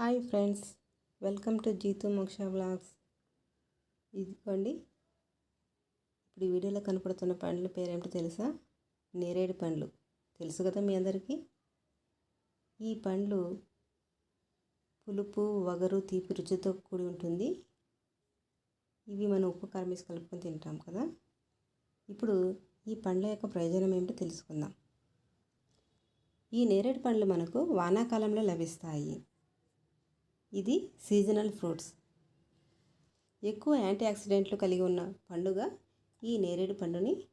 Hi friends welcome to Jeethu Moksha vlogs ఇదిగోండి ఇప్పుడు ఈ వీడియోలో కనపడుతున్న పండ్ల పేరేంటో తెలుసా? నేరేడు పండ్లు. తెలుసు కదా మీ అందరికీ? ఈ పండ్లు పులుపు వగరు తీపి రుచితో కూడి ఉంటుంది. ఇవి మనం ఉప్పు కారం వేసి కలుపుకొని తింటాం కదా. ఇప్పుడు ఈ పండ్ల యొక్క ప్రయోజనం ఏమిటో తెలుసుకుందాం. ఈ నేరేడు పండ్లు మనకు వానాకాలంలో లభిస్తాయి. ఇది సీజనల్ ఫ్రూట్స్. ఎక్కువ యాంటీ ఆక్సిడెంట్లు కలిగి ఉన్న పండుగ ఈ నేరేడు పండుని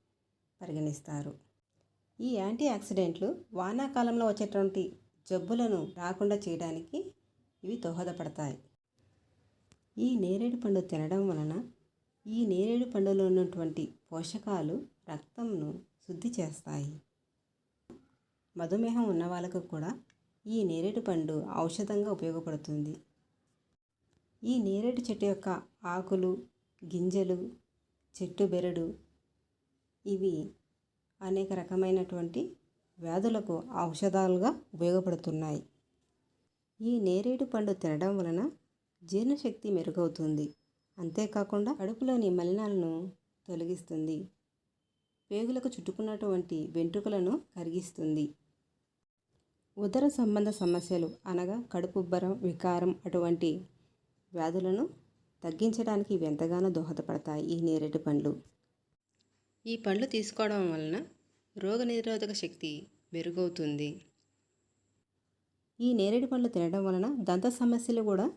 పరిగణిస్తారు. ఈ యాంటీ ఆక్సిడెంట్లు వానాకాలంలో వచ్చేటువంటి జబ్బులను రాకుండా చేయడానికి ఇవి దోహదపడతాయి. ఈ నేరేడు పండు తినడం వలన ఈ నేరేడు పండులో ఉన్నటువంటి పోషకాలు రక్తంను శుద్ధి చేస్తాయి. మధుమేహం ఉన్న వాళ్ళకు కూడా ఈ నేరేడు పండు ఔషధంగా ఉపయోగపడుతుంది. ఈ నేరేడు చెట్టు యొక్క ఆకులు గింజలు చెట్టు బెరడు ఇవి అనేక రకమైనటువంటి వ్యాధులకు ఔషధాలుగా ఉపయోగపడుతున్నాయి. ఈ నేరేడు పండు తినడం వలన జీర్ణశక్తి మెరుగవుతుంది. అంతేకాకుండా కడుపులోని మలినాలను తొలగిస్తుంది. పేగులకు చుట్టుకున్నటువంటి వెంట్రుకలను కరిగిస్తుంది. ఉదర సంబంధ సమస్యలు అనగా కడుపుబ్బరం వికారం అటువంటి వ్యాధులను తగ్గించడానికి ఇవి ఎంతగానో దోహదపడతాయి ఈ నేరేడు పండ్లు. ఈ పండ్లు తీసుకోవడం వలన రోగనిరోధక శక్తి మెరుగవుతుంది. ఈ నేరేడు పండ్లు తినడం వలన దంత సమస్యలు కూడా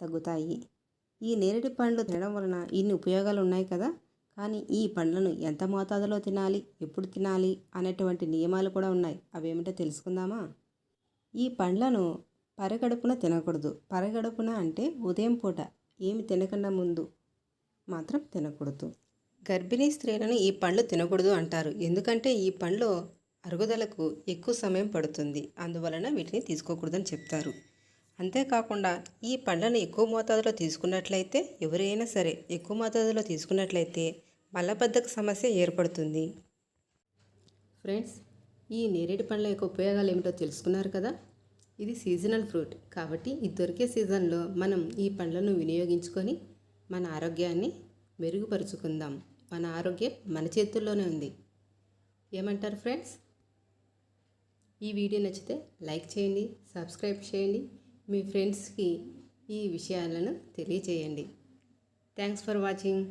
తగ్గుతాయి. ఈ నేరేడు పండ్లు తినడం వలన ఇన్ని ఉపయోగాలు ఉన్నాయి కదా కానీ ఈ పండ్లను ఎంత మోతాదులో తినాలి ఎప్పుడు తినాలి అనేటువంటి నియమాలు కూడా ఉన్నాయి. అవేమిటో తెలుసుకుందామా? ఈ పండ్లను పరగడుపున తినకూడదు. పరగడుపున అంటే ఉదయం పూట ఏమి తినకుండా ముందు మాత్రం తినకూడదు. గర్భిణీ స్త్రీలను ఈ పండ్లు తినకూడదు అంటారు. ఎందుకంటే ఈ పండ్లు అరుగుదలకు ఎక్కువ సమయం పడుతుంది. అందువలన వీటిని తీసుకోకూడదని చెప్తారు. అంతేకాకుండా ఈ పండ్లను ఎక్కువ మోతాదులో తీసుకున్నట్లయితే ఎవరైనా సరే ఎక్కువ మోతాదులో తీసుకున్నట్లయితే మలబద్ధక సమస్య ఏర్పడుతుంది. ఫ్రెండ్స్ ఈ నేరేడు పండ్ల యొక్క ఉపయోగాలు ఏమిటో తెలుసుకున్నారు కదా? ఇది సీజనల్ ఫ్రూట్ కాబట్టి ఇది దొరికే సీజన్లో మనం ఈ పండ్లను వినియోగించుకొని మన ఆరోగ్యాన్ని మెరుగుపరుచుకుందాం. మన ఆరోగ్యం మన చేతుల్లోనే ఉంది. ఏమంటారు ఫ్రెండ్స్ ఈ వీడియో నచ్చితే లైక్ చేయండి సబ్స్క్రైబ్ చేయండి. మీ ఫ్రెండ్స్కి ఈ విషయాలను తెలియచేయండి థ్యాంక్స్ ఫర్ వాచింగ్